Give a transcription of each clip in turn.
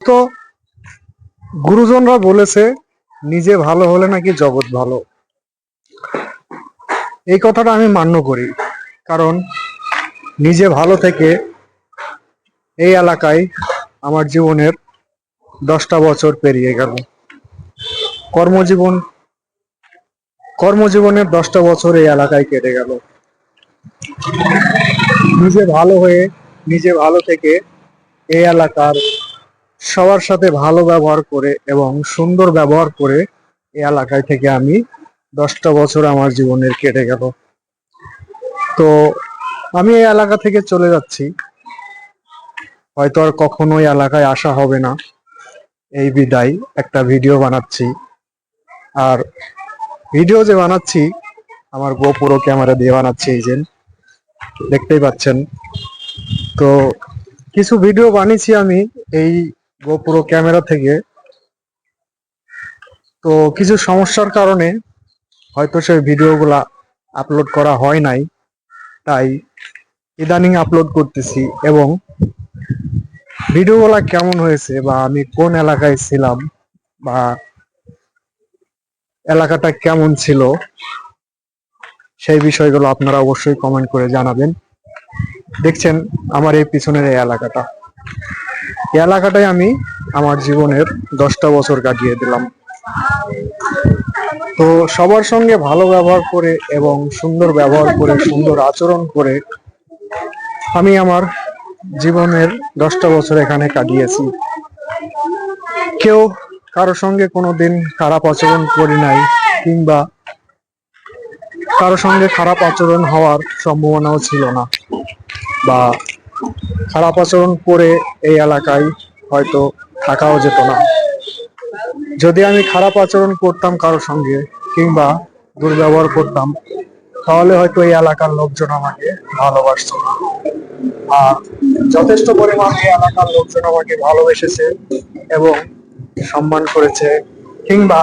তো গুরুজনরা বলেছে, নিজে ভালো হলে নাকি জগৎ ভালো। এই কথাটা আমি মান্য করি, কারণ নিজে ভালো থেকে এই এলাকায় আমার জীবনের দশটা বছর পেরিয়ে গেল। কর্মজীবন, কর্মজীবনের দশটা বছর এই এলাকায় কেটে গেল। নিজে ভালো হয়ে, নিজে ভালো থেকে এই এলাকার সবার সাথে ভালো ব্যবহার করে এবং সুন্দর ব্যবহার করে এই এলাকায় থেকে আমি দশটা বছর আমার জীবনের কেটে গেল। তো আমি এই এলাকা থেকে চলে যাচ্ছি। হয়তো আর কখনো এই এলাকায় আসা হবে না। এই বিদায় একটা ভিডিও বানাচ্ছি। আর ভিডিও যে বানাচ্ছি, আমার গোপুরো ক্যামেরা দিয়ে বানাচ্ছি এই যে। দেখতেই পাচ্ছেন। তো কিছু ভিডিও বানিয়েছি আমি এই গোপুরো ক্যামেরা থেকে। তো কিছু সমস্যার কারণে হয়তো সেই ভিডিওগুলা আপলোড করা হয় নাই। তাই ইদানিং আপলোড করতেছি এবং ভিডিওগুলা কেমন হয়েছে বা আমি কোন এলাকায় ছিলাম বা এলাকাটা কেমন ছিল সেই বিষয়গুলো আপনারা অবশ্যই কমেন্ট করে জানাবেন। দেখছেন আমার এই পিছনের এই এলাকাটা। এই এলাকাটায় আমি আমার জীবনের দশটা বছর কাটিয়ে দিলাম। তো সবার সঙ্গে ভালো ব্যবহার করে এবং সুন্দর ব্যবহার করে, সুন্দর আচরণ করে আমি আমার জীবনের দশটা বছর এখানে কাটিয়েছি। কেউ কারও সঙ্গে কোনোদিন খারাপ আচরণ করি নাই কিংবা কারও সঙ্গে খারাপ আচরণ হওয়ার সম্ভাবনাও ছিল না বা খারাপ আচরণ করে এই এলাকায় হয়তো থাকাও যেত না। যদি আমি খারাপ আচরণ করতাম কারও সঙ্গে কিংবা দুর্ব্যবহার করতাম, তাহলে হয়তো এই এলাকার লোকজন আমাকে ভালোবাসতো না। আর যথেষ্ট পরিমাণ এই এলাকার লোকজন আমাকে ভালোবেসেছে এবং সম্মান করেছে কিংবা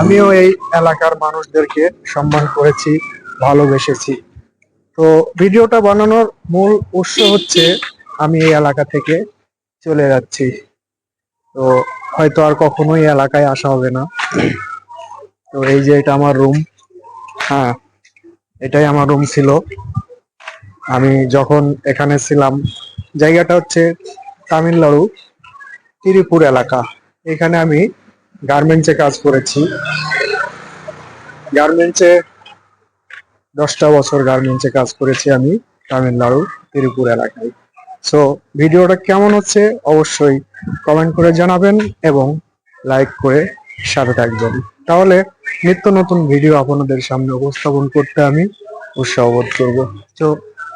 আমিও এই এলাকার মানুষদেরকে সম্মান করেছি, ভালোবেসেছি। তো ভিডিওটা বানানোর মূল উৎস হচ্ছে আমি এই এলাকা থেকে চলে যাচ্ছি। তো হয়তো আর কখনোই এই এলাকায় আসা হবে না। তো এই যে এটা আমার রুম হ্যাঁ এটাই আমার রুম ছিল। আমি যখন এখানে ছিলাম, জায়গাটা হচ্ছে তামিলনাড়ু তিরিপুর এলাকা। এখানে আমি গার্মেন্টসে কাজ করেছি। গার্মেন্টসে দশটা বছর গার্মেন্টসে কাজ করেছি আমি তামিলনাড়ু তিরিপুর এলাকায়। সো ভিডিওটা কেমন হচ্ছে অবশ্যই কমেন্ট করে জানাবেন এবং লাইক করে সাথে থাকবেন। তাহলে নিত্য নতুন ভিডিও আপনাদের সামনে উপস্থাপন করতে আমি উৎসাহ বোধ করব। তো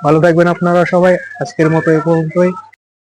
ভালো থাকবেন আপনারা সবাই। আজকের মতো এ পর্যন্তই।